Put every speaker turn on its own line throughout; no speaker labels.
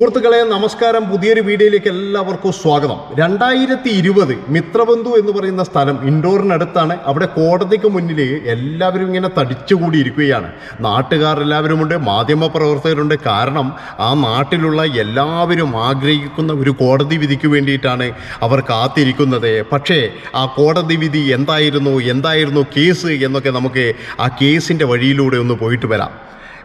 സുഹൃത്തുക്കളെ നമസ്കാരം. പുതിയൊരു വീഡിയോയിലേക്ക് എല്ലാവർക്കും സ്വാഗതം. രണ്ടായിരത്തി ഇരുപത് മിത്രബന്ധു എന്ന് പറയുന്ന സ്ഥലം ഇൻഡോറിനടുത്താണ്. അവിടെ കോടതിക്ക് മുന്നിൽ എല്ലാവരും ഇങ്ങനെ തടിച്ചുകൂടി ഇരിക്കുകയാണ് നാട്ടുകാർ എല്ലാവരുമുണ്ട് മാധ്യമ പ്രവർത്തകരുണ്ട് കാരണം ആ നാട്ടിലുള്ള എല്ലാവരും ആഗ്രഹിക്കുന്ന ഒരു കോടതി വിധിക്ക് വേണ്ടിയിട്ടാണ് അവർ കാത്തിരിക്കുന്നത്. പക്ഷേ ആ കോടതി വിധി എന്തായിരുന്നു എന്തായിരുന്നു കേസ് എന്നൊക്കെ നമുക്ക് ആ കേസിന്റെ വഴിയിലൂടെ ഒന്ന് പോയിട്ട് വരാം.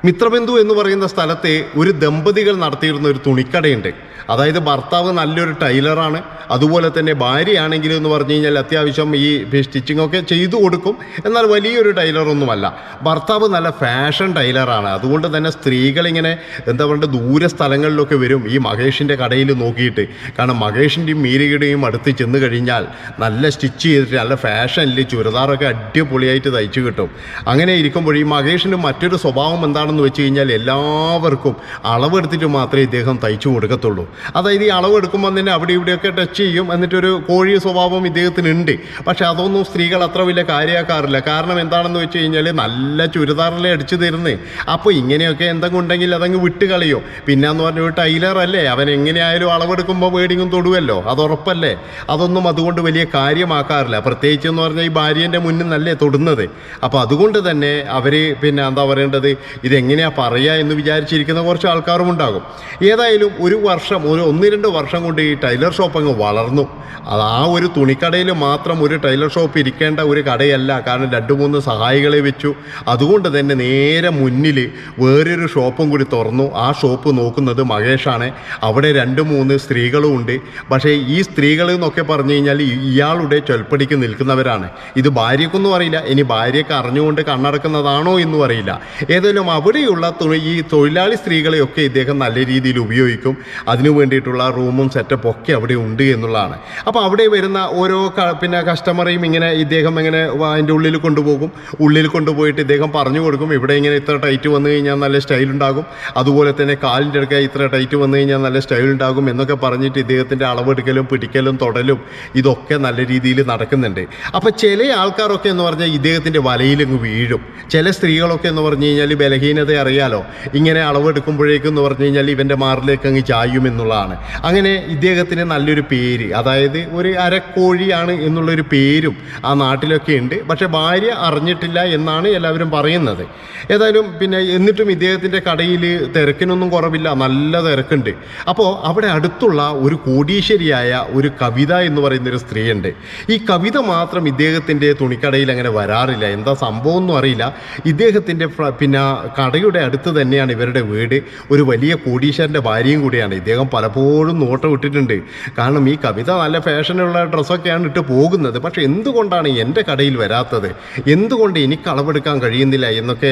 മിത്രബന്ധു എന്ന് പറയുന്ന സ്ഥലത്തെ ഒരു ദമ്പതികൾ നടത്തിയിരുന്ന ഒരു തുണിക്കടയുണ്ട്. അതായത് ഭർത്താവ് നല്ലൊരു ടൈലറാണ്. അതുപോലെ തന്നെ ഭാര്യയാണെങ്കിൽ എന്ന് പറഞ്ഞു കഴിഞ്ഞാൽ അത്യാവശ്യം ഈ സ്റ്റിച്ചിങ് ഒക്കെ ചെയ്തു കൊടുക്കും. എന്നാൽ വലിയൊരു ടൈലറൊന്നുമല്ല. ഭർത്താവ് നല്ല ഫാഷൻ ടൈലറാണ്. അതുകൊണ്ട് തന്നെ സ്ത്രീകളിങ്ങനെ എന്താ പറയുക ദൂര സ്ഥലങ്ങളിലൊക്കെ വരും ഈ മഹേഷിന്റെ കടയിൽ നോക്കിയിട്ട്. കാരണം മഹേഷിന്റെയും മീരയുടെയും അടുത്ത് ചെന്ന് കഴിഞ്ഞാൽ നല്ല സ്റ്റിച്ച് ചെയ്തിട്ട് നല്ല ഫാഷനിൽ ചുരിദാറൊക്കെ അടിപൊളിയായിട്ട് തയ്ച്ചു കിട്ടും. അങ്ങനെ ഇരിക്കുമ്പോൾ ഈ മഹേഷിന്റെ മറ്റൊരു സ്വഭാവം എന്താണെന്ന് വെച്ച് കഴിഞ്ഞാൽ എല്ലാവർക്കും അളവെടുത്തിട്ട് മാത്രമേ ഇദ്ദേഹം തയ്ച്ചു കൊടുക്കത്തുള്ളൂ. അതായത് ഈ അളവെടുക്കുമ്പോൾ തന്നെ അവിടെ ഇവിടെയൊക്കെ ടച്ച് ചെയ്യും. എന്നിട്ടൊരു കോഴി സ്വഭാവം ഇദ്ദേഹത്തിനുണ്ട്. പക്ഷെ അതൊന്നും സ്ത്രീകൾ അത്ര വലിയ കാര്യമാക്കാറില്ല കാരണം എന്താണെന്ന് വെച്ച് കഴിഞ്ഞാൽ നല്ല ചുരിദാറിലെ അടിച്ചു തരുന്നേ. അപ്പോൾ ഇങ്ങനെയൊക്കെ എന്തെങ്കിലും ഉണ്ടെങ്കിൽ അതങ്ങ് വിട്ട് കളിയോ. പിന്നെന്ന് പറഞ്ഞ ഒരു ടൈലർ അല്ലേ? അവൻ എങ്ങനെയായാലും അളവെടുക്കുമ്പോൾ വേടിങ്ങും തൊടുവല്ലോ. അത് ഉറപ്പല്ലേ? അതൊന്നും അതുകൊണ്ട് വലിയ കാര്യമാക്കാറില്ല. പ്രത്യേകിച്ച് എന്ന് പറഞ്ഞാൽ ഈ ഭാര്യന്റെ മുന്നിൽ നല്ലേ തൊടുന്നത്. അപ്പോൾ അതുകൊണ്ട് തന്നെ അവർ പിന്നെ എന്താ പറയേണ്ടത്? ഇതെങ്ങനെയാ പറയുക എന്ന് വിചാരിച്ചിരിക്കുന്ന കുറച്ച് ആൾക്കാരും ഉണ്ടാകും. ഏതായാലും ഒരു വർഷം ഒരു ഒന്ന് രണ്ട് വർഷം കൊണ്ട് ഈ ടൈലർ ഷോപ്പ് അങ്ങ് വളർന്നു. അത് ആ ഒരു തുണിക്കടയിൽ മാത്രം ഒരു ടൈലർ ഷോപ്പ് ഇരിക്കേണ്ട ഒരു കടയല്ല. കാരണം രണ്ട് മൂന്ന് സഹായികളെ വെച്ചു. അതുകൊണ്ട് തന്നെ നേരെ മുന്നിൽ വേറൊരു ഷോപ്പും കൂടി തുറന്നു. ആ ഷോപ്പ് നോക്കുന്നത് മഹേഷാണ്. അവിടെ രണ്ട് മൂന്ന് സ്ത്രീകളും ഉണ്ട്. പക്ഷേ ഈ സ്ത്രീകൾ എന്നൊക്കെ പറഞ്ഞു കഴിഞ്ഞാൽ ഇയാളുടെ ചൊൽപ്പടിക്ക് നിൽക്കുന്നവരാണ്. ഇത് ഭാര്യക്കൊന്നും അറിയില്ല. ഇനി ഭാര്യയ്ക്ക് അറിഞ്ഞുകൊണ്ട് കണ്ണടക്കുന്നതാണോ എന്നും അറിയില്ല. ഏതായാലും അവിടെയുള്ള ഈ തൊഴിലാളി സ്ത്രീകളെയൊക്കെ ഇദ്ദേഹം നല്ല രീതിയിൽ ഉപയോഗിക്കും. അതിനു വേണ്ടിയിട്ടുള്ള റൂമും സെറ്റപ്പ് ഒക്കെ അവിടെ ഉണ്ട് എന്നുള്ളതാണ്. അപ്പോൾ അവിടെ വരുന്ന ഓരോ പിന്നെ കസ്റ്റമറെയും ഇങ്ങനെ ഇദ്ദേഹം ഇങ്ങനെ അതിന്റെ ഉള്ളിൽ കൊണ്ടുപോകും. ഉള്ളിൽ കൊണ്ടുപോയിട്ട് ഇദ്ദേഹം പറഞ്ഞു കൊടുക്കും. ഇവിടെ ഇങ്ങനെ ഇത്ര ടൈറ്റ് വന്നു കഴിഞ്ഞാൽ നല്ല സ്റ്റൈൽ ഉണ്ടാകും. അതുപോലെ തന്നെ കാലിന്റെ അടുക്ക ഇത്ര ടൈറ്റ് വന്നു കഴിഞ്ഞാൽ നല്ല സ്റ്റൈൽ ഉണ്ടാകും എന്നൊക്കെ പറഞ്ഞിട്ട് ഇദ്ദേഹത്തിന്റെ അളവെടുക്കലും പിടിക്കലും തൊടലും ഇതൊക്കെ നല്ല രീതിയിൽ നടക്കുന്നുണ്ട്. അപ്പോൾ ചില ആൾക്കാരൊക്കെ എന്ന് പറഞ്ഞാൽ ഇദ്ദേഹത്തിന്റെ വലയിലങ്ങ് വീഴും. ചില സ്ത്രീകളൊക്കെ എന്ന് പറഞ്ഞു കഴിഞ്ഞാൽ ബലഹീനത അറിയാലോ. ഇങ്ങനെ അളവെടുക്കുമ്പോഴേക്കും എന്ന് പറഞ്ഞു കഴിഞ്ഞാൽ ഇവന്റെ മാറിലേക്ക് അങ്ങ് ചായും എന്നുള്ളതാണ്. അങ്ങനെ ഇദ്ദേഹത്തിന് നല്ലൊരു പേര് അതായത് ഒരു അരക്കോഴിയാണ് എന്നുള്ളൊരു പേരും ആ നാട്ടിലൊക്കെ ഉണ്ട്. പക്ഷേ ഭാര്യ അറിഞ്ഞിട്ടില്ല എന്നാണ് എല്ലാവരും പറയുന്നത്. ഏതായാലും പിന്നെ എന്നിട്ടും ഇദ്ദേഹത്തിന്റെ കടയിൽ തിരക്കിനൊന്നും കുറവില്ല നല്ല തിരക്കുണ്ട്. അപ്പോൾ അവിടെ അടുത്തുള്ള ഒരു കോടീശ്വരിയായ ഒരു കവിത എന്ന് പറയുന്നൊരു സ്ത്രീയുണ്ട്. ഈ കവിത മാത്രം ഇദ്ദേഹത്തിന്റെ തുണിക്കടയിൽ അങ്ങനെ വരാറില്ല. എന്താ സംഭവം ഒന്നും അറിയില്ല. ഇദ്ദേഹത്തിന്റെ പിന്നെ കടയുടെ അടുത്ത് തന്നെയാണ് ഇവരുടെ വീട്. ഒരു വലിയ കോടീശ്വരന്റെ ഭാര്യയും കൂടിയാണ്. ഇദ്ദേഹം പലപ്പോഴും നോട്ടം ഇട്ടിട്ടുണ്ട്. കാരണം ഈ കവിത നല്ല ഫാഷനുള്ള ഡ്രസ്സൊക്കെയാണ് ഇട്ട് പോകുന്നത്. പക്ഷേ എന്തുകൊണ്ടാണ് എന്റെ കടയിൽ വരാത്തത്? എന്തുകൊണ്ട് എനിക്ക് അളവെടുക്കാൻ കഴിയുന്നില്ല എന്നൊക്കെ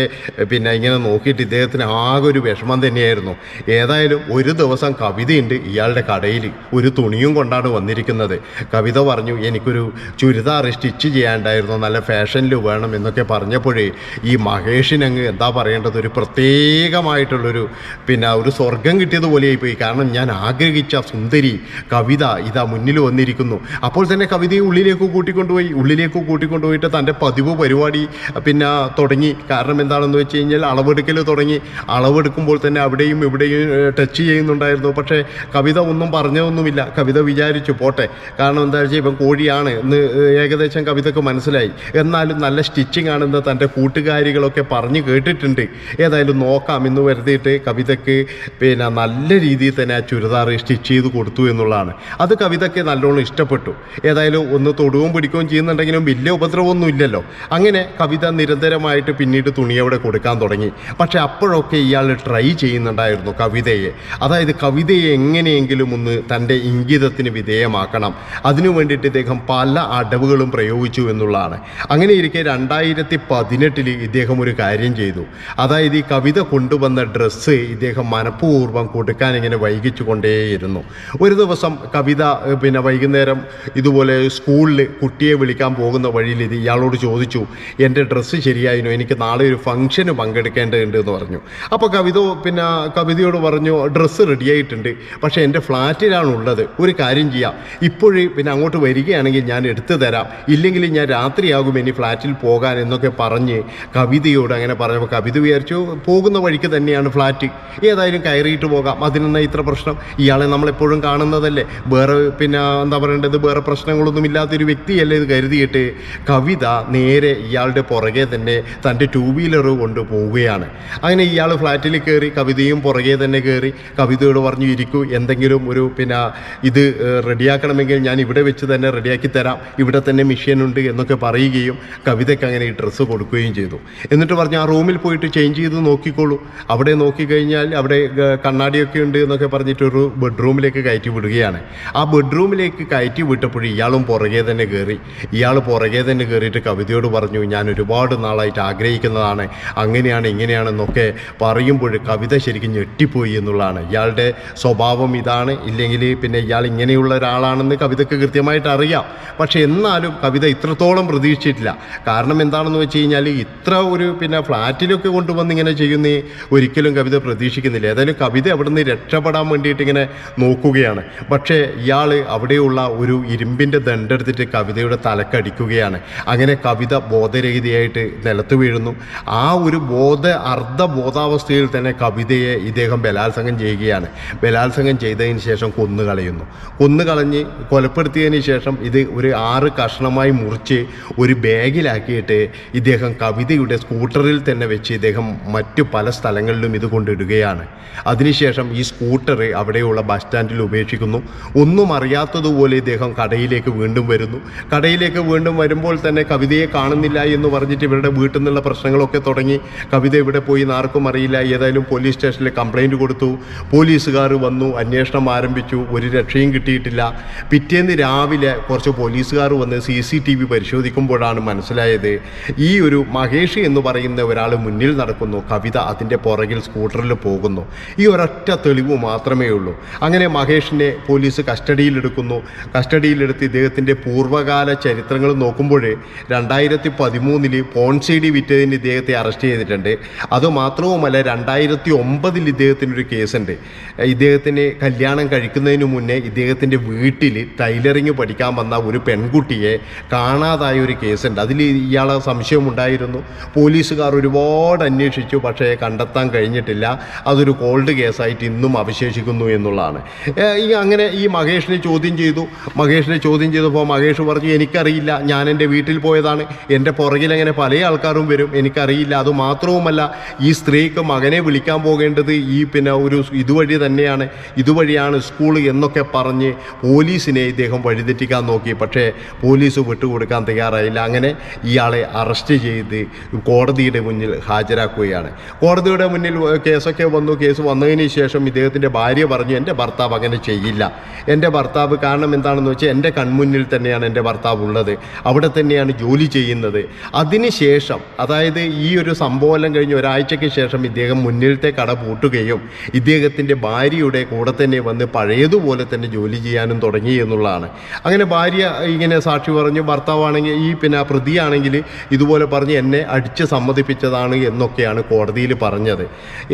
പിന്നെ ഇങ്ങനെ നോക്കിയിട്ട് ഇദ്ദേഹത്തിന് ആകെ ഒരു വിഷമം തന്നെയായിരുന്നു. ഏതായാലും ഒരു ദിവസം കവിതയുണ്ട് ഇയാളുടെ കടയിൽ. ഒരു തുണിയും കൊണ്ടാണ് വന്നിരിക്കുന്നത്. കവിത പറഞ്ഞു എനിക്കൊരു ചുരിദാർ സ്റ്റിച്ച് ചെയ്യാണ്ടായിരുന്നു നല്ല ഫാഷനിൽ വേണം എന്നൊക്കെ പറഞ്ഞപ്പോഴേ ഈ മഹേഷിനങ്ങ് എന്താ പറയേണ്ടത്? പ്രത്യേകമായിട്ടുള്ളൊരു പിന്നെ ഒരു സ്വർഗം കിട്ടിയതുപോലെയായി പോയി കാരണം ഞാൻ ആഗ്രഹിച്ച സുന്ദരി കവിത ഇതാ മുന്നിൽ വന്നിരിക്കുന്നു. അപ്പോൾ തന്നെ കവിതയെ ഉള്ളിലേക്ക് കൂട്ടിക്കൊണ്ടുപോയി. ഉള്ളിലേക്ക് കൂട്ടിക്കൊണ്ടുപോയിട്ട് തന്റെ പതിവ് പരിപാടി പിന്നെ തുടങ്ങി. കാരണം എന്താണെന്ന് വെച്ച് കഴിഞ്ഞാൽ അളവെടുക്കൽ തുടങ്ങി. അളവെടുക്കുമ്പോൾ തന്നെ അവിടെയും ഇവിടെയും ടച്ച് ചെയ്യുന്നുണ്ടായിരുന്നു. പക്ഷേ കവിത ഒന്നും പറഞ്ഞതൊന്നുമില്ല. കവിത വിചാരിച്ചു പോട്ടെ. കാരണം എന്താ വെച്ചാൽ ഇപ്പം കോഴിയാണ് എന്ന് ഏകദേശം കവിതക്ക് മനസ്സിലായി. എന്നാലും നല്ല സ്റ്റിച്ചിങ് ആണെന്ന് തന്റെ കൂട്ടുകാരികളൊക്കെ പറഞ്ഞു കേട്ടിട്ടുണ്ട്. ഏതായാലും നോക്കാം. എന്ന് വരുത്തിയിട്ട് കവിതയ്ക്ക് പിന്നെ നല്ല രീതിയിൽ തന്നെ ആ ചുരിദാർ സ്റ്റിച്ച് ചെയ്ത് കൊടുത്തു എന്നുള്ളതാണ്. അത് കവിതയ്ക്ക് നല്ലോണം ഇഷ്ടപ്പെട്ടു. ഏതായാലും ഒന്ന് തൊടുകയും പിടിക്കുകയും ചെയ്യുന്നുണ്ടെങ്കിലും വലിയ ഉപദ്രവമൊന്നും ഇല്ലല്ലോ. അങ്ങനെ കവിത നിരന്തരമായിട്ട് പിന്നീട് തുണി അവിടെ കൊടുക്കാൻ തുടങ്ങി. പക്ഷേ അപ്പോഴൊക്കെ ഇയാൾ ട്രൈ ചെയ്യുന്നുണ്ടായിരുന്നു കവിതയെ. അതായത് കവിതയെ എങ്ങനെയെങ്കിലും ഒന്ന് തന്റെ ഇംഗിതത്തിന് വിധേയമാക്കണം. അതിനു വേണ്ടിയിട്ട് ഇദ്ദേഹം പല അടവുകളും പ്രയോഗിച്ചു എന്നുള്ളതാണ്. അങ്ങനെ ഇരിക്കെ രണ്ടായിരത്തി പതിനെട്ടിൽ ഇദ്ദേഹം ഒരു കാര്യം ചെയ്തു. അതായത് ഈ കവിത കൊണ്ടുവന്ന ഡ്രസ്സ് ഇദ്ദേഹം മനഃപൂർവം കൊടുക്കാൻ ഇങ്ങനെ വൈകിച്ചു കൊണ്ടേയിരുന്നു ഒരു ദിവസം കവിത പിന്നെ വൈകുന്നേരം ഇതുപോലെ സ്കൂളിൽ കുട്ടിയെ വിളിക്കാൻ പോകുന്ന വഴിയിൽ ഇത് ഇയാളോട് ചോദിച്ചു എന്റെ ഡ്രസ്സ് ശരിയായിരുന്നു എനിക്ക് നാളെ ഒരു ഫംഗ്ഷന് പങ്കെടുക്കേണ്ടതുണ്ട് എന്ന് പറഞ്ഞു. അപ്പോൾ കവിത പിന്നെ കവിതയോട് പറഞ്ഞു ഡ്രസ്സ് റെഡിയായിട്ടുണ്ട് പക്ഷേ എന്റെ ഫ്ലാറ്റിലാണ് ഉള്ളത്. ഒരു കാര്യം ചെയ്യാം. ഇപ്പോഴേ പിന്നെ അങ്ങോട്ട് വരികയാണെങ്കിൽ ഞാൻ എടുത്തു തരാം. ഇല്ലെങ്കിൽ ഞാൻ രാത്രിയാകും ഇനി ഫ്ലാറ്റിൽ പോകാൻ എന്നൊക്കെ പറഞ്ഞ് കവിതയോട് അങ്ങനെ പറഞ്ഞപ്പോൾ കവിത വിചാരിച്ചു വിചാരിച്ചു പോകുന്ന വഴിക്ക് തന്നെയാണ് ഫ്ലാറ്റ്. ഏതായാലും കയറിയിട്ട് പോകാം. അതിനെന്നാ ഇത്ര പ്രശ്നം. ഇയാളെ നമ്മളെപ്പോഴും കാണുന്നതല്ലേ. വേറെ പിന്നെ എന്താ പറയേണ്ടത്? വേറെ പ്രശ്നങ്ങളൊന്നും ഇല്ലാത്തൊരു വ്യക്തിയല്ലേ ഇത് കരുതിയിട്ട് കവിത നേരെ ഇയാളുടെ പുറകെ തന്നെ തന്റെ ടൂ വീലർ കൊണ്ട് പോവുകയാണ്. അങ്ങനെ ഇയാൾ ഫ്ലാറ്റിൽ കയറി കവിതയും പുറകെ തന്നെ കയറി കവിതയോട് പറഞ്ഞു ഇരിക്കൂ എന്തെങ്കിലും ഒരു പിന്നെ ഇത് റെഡിയാക്കണമെങ്കിൽ ഞാൻ ഇവിടെ വെച്ച് തന്നെ റെഡിയാക്കി തരാം. ഇവിടെ തന്നെ മെഷീൻ ഉണ്ട് എന്നൊക്കെ പറയുകയും കവിതയ്ക്ക് അങ്ങനെ ഈ ഡ്രസ്സ് കൊടുക്കുകയും ചെയ്തു. എന്നിട്ട് പറഞ്ഞു ആ റൂമിൽ പോയിട്ട് ചേഞ്ച് ചെയ്ത് നോക്കിക്കോളൂ. അവിടെ നോക്കിക്കഴിഞ്ഞാൽ അവിടെ കണ്ണാടിയൊക്കെ ഉണ്ട് എന്നൊക്കെ പറഞ്ഞിട്ട് ഒരു ബെഡ്റൂമിലേക്ക് കയറ്റി വിടുകയാണ്. ആ ബെഡ്റൂമിലേക്ക് കയറ്റി വിട്ടപ്പോൾ ഇയാളും പുറകെ തന്നെ കയറി. ഇയാൾ പുറകെ തന്നെ കയറിയിട്ട് കവിതയോട് പറഞ്ഞു ഞാൻ ഒരുപാട് നാളായിട്ട് ആഗ്രഹിക്കുന്നതാണ്. അങ്ങനെയാണ് ഇങ്ങനെയാണെന്നൊക്കെ പറയുമ്പോൾ കവിത ശരിക്കും ഞെട്ടിപ്പോയി എന്നുള്ളതാണ്. ഇയാളുടെ സ്വഭാവം ഇതാണ്. ഇല്ലെങ്കിൽ പിന്നെ ഇയാൾ ഇങ്ങനെയുള്ള ഒരാളാണെന്ന് കവിതയ്ക്ക് കൃത്യമായിട്ട് അറിയാം. പക്ഷേ എന്നാലും കവിത ഇത്രത്തോളം പ്രതീക്ഷിച്ചിട്ടില്ല. കാരണം എന്താണെന്ന് വെച്ച് കഴിഞ്ഞാൽ ഇത്ര ഒരു പിന്നെ ഫ്ലാറ്റിലൊക്കെ കൊണ്ടുവന്ന് ഇങ്ങനെ ചെയ്യുന്നേ ഒരിക്കലും കവിത പ്രതീക്ഷിക്കുന്നില്ല. ഏതായാലും കവിത അവിടെ നിന്ന് രക്ഷപ്പെടാൻ വേണ്ടിയിട്ട് ഇങ്ങനെ നോക്കുകയാണ്. പക്ഷേ ഇയാൾ അവിടെയുള്ള ഒരു ഇരുമ്പിന്റെ ദണ്ടെടുത്തിട്ട് കവിതയുടെ തലക്കടിക്കുകയാണ്. അങ്ങനെ കവിത ബോധരഹിതയായിട്ട് നിലത്ത് വീഴുന്നു. ആ ഒരു ബോധ അർദ്ധ ബോധാവസ്ഥയിൽ തന്നെ കവിതയെ ഇദ്ദേഹം ബലാത്സംഗം ചെയ്യുകയാണ്. ബലാത്സംഗം ചെയ്തതിന് ശേഷം കൊന്നുകളയുന്നു കൊന്നുകളഞ്ഞ് കൊലപ്പെടുത്തിയതിന് ശേഷം ഇത് ഒരു ആറ് കഷ്ണമായി മുറിച്ച് ഒരു ബാഗിലാക്കിയിട്ട് ഇദ്ദേഹം കവിതയുടെ സ്കൂട്ടറിൽ തന്നെ വെച്ച് ഇദ്ദേഹം മറ്റു പല സ്ഥലങ്ങളിലും ഇത് കൊണ്ടിടുകയാണ്. അതിനുശേഷം ഈ സ്കൂട്ടർ അവിടെയുള്ള ബസ് സ്റ്റാൻഡിൽ ഉപേക്ഷിക്കുന്നു. ഒന്നും അറിയാത്തതുപോലെ ഇദ്ദേഹം കടയിലേക്ക് വീണ്ടും വരുന്നു. കടയിലേക്ക് വീണ്ടും വരുമ്പോൾ തന്നെ കവിതയെ കാണുന്നില്ല എന്ന് പറഞ്ഞിട്ട് ഇവരുടെ വീട്ടിൽ നിന്നുള്ള പ്രശ്നങ്ങളൊക്കെ തുടങ്ങി. കവിത ഇവിടെ പോയി ആർക്കും അറിയില്ല. ഏതായാലും പോലീസ് സ്റ്റേഷനിൽ കംപ്ലൈന്റ് കൊടുത്തു. പോലീസുകാർ വന്നു അന്വേഷണം ആരംഭിച്ചു. ഒരു രക്ഷയും കിട്ടിയിട്ടില്ല. പിറ്റേന്ന് രാവിലെ കുറച്ച് പോലീസുകാർ വന്ന് സി സി ടി വി പരിശോധിക്കുമ്പോഴാണ് മനസ്സിലായത്. ഈ ഒരു മഹേഷ് എന്ന് പറയുന്ന ഒരാൾ മുന്നിൽ നടക്കുന്നു. കവിത അതിന്റെ പുറകിൽ സ്കൂട്ടറിൽ പോകുന്നു. ഈ ഒരൊറ്റ തെളിവ് മാത്രമേ ഉള്ളൂ അങ്ങനെ മഹേഷിനെ പോലീസ് കസ്റ്റഡിയിലെടുക്കുന്നു. കസ്റ്റഡിയിലെടുത്ത് ഇദ്ദേഹത്തിന്റെ പൂർവകാല ചരിത്രങ്ങൾ നോക്കുമ്പോൾ രണ്ടായിരത്തി പതിമൂന്നിൽ പോൺസീഡി വിറ്റതിന് ഇദ്ദേഹത്തെ അറസ്റ്റ് ചെയ്തിട്ടുണ്ട്. അതുമാത്രവുമല്ല രണ്ടായിരത്തി ഒമ്പതിൽ ഇദ്ദേഹത്തിനൊരു കേസുണ്ട്. ഇദ്ദേഹത്തിന് കല്യാണം കഴിക്കുന്നതിന് മുന്നേ ഇദ്ദേഹത്തിന്റെ വീട്ടിൽ ടൈലറിങ് പഠിക്കാൻ വന്ന ഒരു പെൺകുട്ടിയെ കാണാതായ ഒരു കേസുണ്ട്. അതിൽ ഇയാളെ സംശയമുണ്ടായിരുന്നു. പോലീസുകാർ ഒരുപാട് അന്വേഷിച്ചു പക്ഷേ കണ്ടെത്താൻ കഴിഞ്ഞിട്ടില്ല. അതൊരു കോൾഡ് കേസായിട്ട് ഇന്നും അവശേഷിക്കുന്നു എന്നുള്ളതാണ്. ഈ അങ്ങനെ ഈ മഹേഷിനെ ചോദ്യം ചെയ്തു. മഹേഷിനെ ചോദ്യം ചെയ്തപ്പോൾ മഹേഷ് പറഞ്ഞു എനിക്കറിയില്ല ഞാൻ എന്റെ വീട്ടിൽ പോയതാണ്. എന്റെ പുറകിൽ അങ്ങനെ പല ആൾക്കാരും വരും. എനിക്കറിയില്ല. അത് മാത്രവുമല്ല ഈ സ്ത്രീക്ക് മകനെ വിളിക്കാൻ പോകേണ്ടത് ഈ പിന്നെ ഒരു ഇതുവഴി തന്നെയാണ്. ഇതുവഴിയാണ് സ്കൂൾ എന്നൊക്കെ പറഞ്ഞ് പോലീസിനെ ഇദ്ദേഹം വഴിതെറ്റിക്കാൻ നോക്കി. പക്ഷേ പോലീസ് വിട്ടുകൊടുക്കാൻ തയ്യാറായില്ല. അങ്ങനെ ഇയാളെ അറസ്റ്റ് ചെയ്ത് കോടതിയുടെ മുന്നിൽ ഹാജരാക്കുകയാണ് കോടതിയുടെ മുന്നിൽ കേസൊക്കെ വന്നു. കേസ് വന്നതിന് ശേഷം ഇദ്ദേഹത്തിന്റെ ഭാര്യ പറഞ്ഞു എന്റെ ഭർത്താവ് അങ്ങനെ ചെയ്യില്ല. എന്റെ ഭർത്താവ് കാരണം എന്താണെന്ന് വെച്ചാൽ എന്റെ കൺമുന്നിൽ തന്നെയാണ് എന്റെ ഭർത്താവ് ഉള്ളത്. അവിടെ തന്നെയാണ് ജോലി ചെയ്യുന്നത്. അതിനുശേഷം അതായത് ഈ ഒരു സംഭവം കഴിഞ്ഞ് ഒരാഴ്ചയ്ക്ക് ശേഷം ഇദ്ദേഹം മുന്നിലത്തെ കട പൂട്ടുകയും ഇദ്ദേഹത്തിന്റെ ഭാര്യയുടെ കൂടെ തന്നെ വന്ന് പഴയതുപോലെ തന്നെ ജോലി ചെയ്യാനും തുടങ്ങി എന്നുള്ളതാണ്. അങ്ങനെ ഭാര്യ ഇങ്ങനെ സാക്ഷി പറഞ്ഞു ഭർത്താവാണെങ്കിൽ ഈ പിന്നെ പ്രതിയാണെങ്കിൽ ഇതുപോലെ പറഞ്ഞ് എന്നെ അടിച്ച് സമ്മതിപ്പിച്ചതാണ് എന്നൊക്കെയാണ് കോടതിയിൽ പറഞ്ഞത്.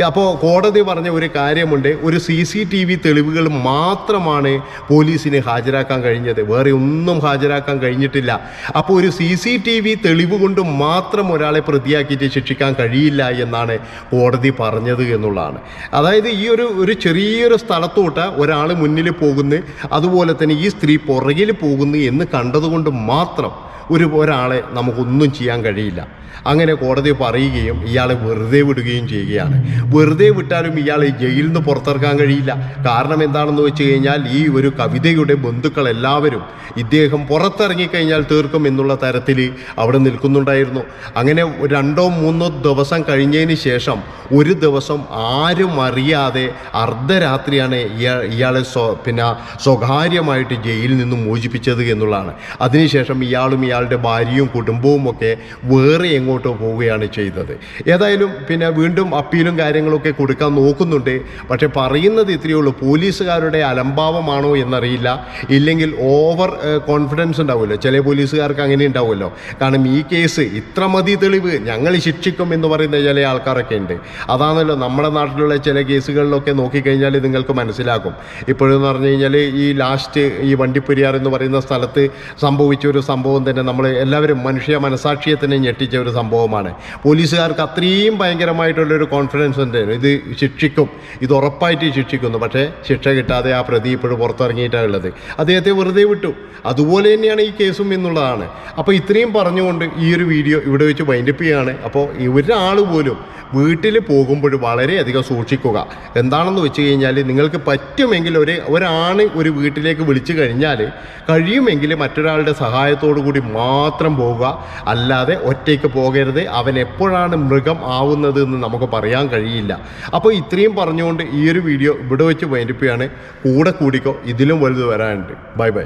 അപ്പോൾ കോടതി പറഞ്ഞ ഒരു കാര്യമുണ്ട്. ഒരു സി സി ടി വി തെളിവുകൾ മാത്രമാണ് പോലീസിന് ഹാജരാക്കാൻ കഴിഞ്ഞത്. വേറെ ഒന്നും ഹാജരാക്കാൻ കഴിഞ്ഞിട്ടില്ല. അപ്പോൾ ഒരു സി സി ടി വി തെളിവ് കൊണ്ട് മാത്രം ഒരാളെ പ്രതിയാക്കിയിട്ട് ശിക്ഷിക്കാൻ കഴിയില്ല എന്നാണ് കോടതി പറഞ്ഞത് എന്നുള്ളതാണ്. അതായത് ഈ ഒരു ഒരു ചെറിയൊരു സ്ഥലത്തോട്ട് ഒരാൾ മുന്നിൽ പോകുന്നു. അതുപോലെ തന്നെ ഈ സ്ത്രീ പുറകിൽ പോകുന്നു എന്ന് കണ്ടതുകൊണ്ട് മാത്രം ഒരു ഒരാളെ നമുക്കൊന്നും ചെയ്യാൻ കഴിയില്ല. അങ്ങനെ കോടതി പറയുകയും ഇയാളെ വെറുതെ വിടുകയും ചെയ്യുകയാണ്. വെറുതെ വിട്ടാലും ഇയാളെ ജയിലിൽ നിന്ന് പുറത്തിറക്കാൻ കഴിയില്ല. കാരണം എന്താണെന്ന് വെച്ച് കഴിഞ്ഞാൽ ഈ ഒരു കവിതയുടെ ബന്ധുക്കൾ എല്ലാവരും ഇദ്ദേഹം പുറത്തിറങ്ങിക്കഴിഞ്ഞാൽ തീർക്കും എന്നുള്ള തരത്തിൽ അവിടെ നിൽക്കുന്നുണ്ടായിരുന്നു. അങ്ങനെ രണ്ടോ മൂന്നോ ദിവസം കഴിഞ്ഞതിന് ശേഷം ഒരു ദിവസം ആരും അറിയാതെ അർദ്ധരാത്രിയാണ് ഇയാൾ ഇയാളെ സ്വ പിന്നെ സ്വകാര്യമായിട്ട് ജയിലിൽ നിന്ന് മോചിപ്പിച്ചത് എന്നുള്ളതാണ്. അതിനുശേഷം ഇയാളും ഇയാളുടെ ഭാര്യയും കുടുംബവും ഒക്കെ വേറെ എങ്ങോട്ടോ പോവുകയാണ് ചെയ്തത്. ഏതായാലും പിന്നെ വീണ്ടും അപ്പീലും കാര്യങ്ങളൊക്കെ കൊടുക്കാൻ നോക്കുന്നുണ്ട്. പക്ഷെ പറയുന്നത് ഇത്രയേ ഉള്ളൂ പോലീസുകാരുടെ അലംഭാവമാണോ എന്നറിയില്ല. ഇല്ലെങ്കിൽ ഓവർ കോൺഫിഡൻസ് ഉണ്ടാവുമല്ലോ. ചില പോലീസുകാർക്ക് അങ്ങനെ ഉണ്ടാവുമല്ലോ. കാരണം ഈ കേസ് ഇത്ര മതി തെളിവ് ഞങ്ങൾ ശിക്ഷിക്കും എന്ന് പറയുന്ന ചില ആൾക്കാരൊക്കെ ഉണ്ട്. അതാണല്ലോ നമ്മുടെ നാട്ടിലുള്ള ചില കേസുകളിലൊക്കെ നോക്കിക്കഴിഞ്ഞാൽ നിങ്ങൾക്ക് മനസ്സിലാക്കും ഇപ്പോഴെന്ന് പറഞ്ഞു കഴിഞ്ഞാൽ ഈ ലാസ്റ്റ് ഈ വണ്ടിപ്പെരിയാർ എന്ന് പറയുന്ന സ്ഥലത്ത് സംഭവിച്ച ഒരു സംഭവം തന്നെ തന്നെ നമ്മൾ എല്ലാവരും മനുഷ്യ മനസാക്ഷിയെ തന്നെ ഞെട്ടിച്ച ഒരു സംഭവമാണ്. പോലീസുകാർക്ക് അത്രയും ഭയങ്കരമായിട്ടുള്ളൊരു കോൺഫിഡൻസ് ഉണ്ട്. ഇത് ശിക്ഷിക്കും. ഇത് ഉറപ്പായിട്ട് ശിക്ഷിക്കുന്നു. പക്ഷേ ശിക്ഷ കിട്ടാതെ ആ പ്രതി ഇപ്പോഴും പുറത്തിറങ്ങിയിട്ടാണ് ഉള്ളത്. അദ്ദേഹത്തെ വെറുതെ വിട്ടു. അതുപോലെ തന്നെയാണ് ഈ കേസും എന്നുള്ളതാണ്. അപ്പോൾ ഇത്രയും പറഞ്ഞുകൊണ്ട് ഈ ഒരു വീഡിയോ ഇവിടെ വെച്ച് വൈൻഡപ്പ് ചെയ്യുകയാണ്. അപ്പോൾ ഒരാൾ പോലും വീട്ടിൽ പോകുമ്പോൾ വളരെയധികം സൂക്ഷിക്കുക. എന്താണെന്ന് വെച്ച് കഴിഞ്ഞാൽ നിങ്ങൾക്ക് പറ്റുമെങ്കിൽ ഒരു ഒരാൾ ഒരു വീട്ടിലേക്ക് വിളിച്ചു കഴിഞ്ഞാൽ കഴിയുമെങ്കിൽ മറ്റൊരാളുടെ സഹായത്തോടു കൂടി മാത്രം പോവുക. അല്ലാതെ ഒറ്റയ്ക്ക് പോകരുത്. അവൻ എപ്പോഴാണ് മൃഗം ആവുന്നത് എന്ന് നമുക്ക് പറയാൻ കഴിയില്ല. അപ്പോൾ ഇത്രയും പറഞ്ഞുകൊണ്ട് ഈ ഒരു വീഡിയോ ഇവിടെ വെച്ച് വേണ്ടിപ്പോയാണ് കൂടെ കൂടിക്കോ. ഇതിലും വലുത് വരാനുണ്ട്. Bye bye.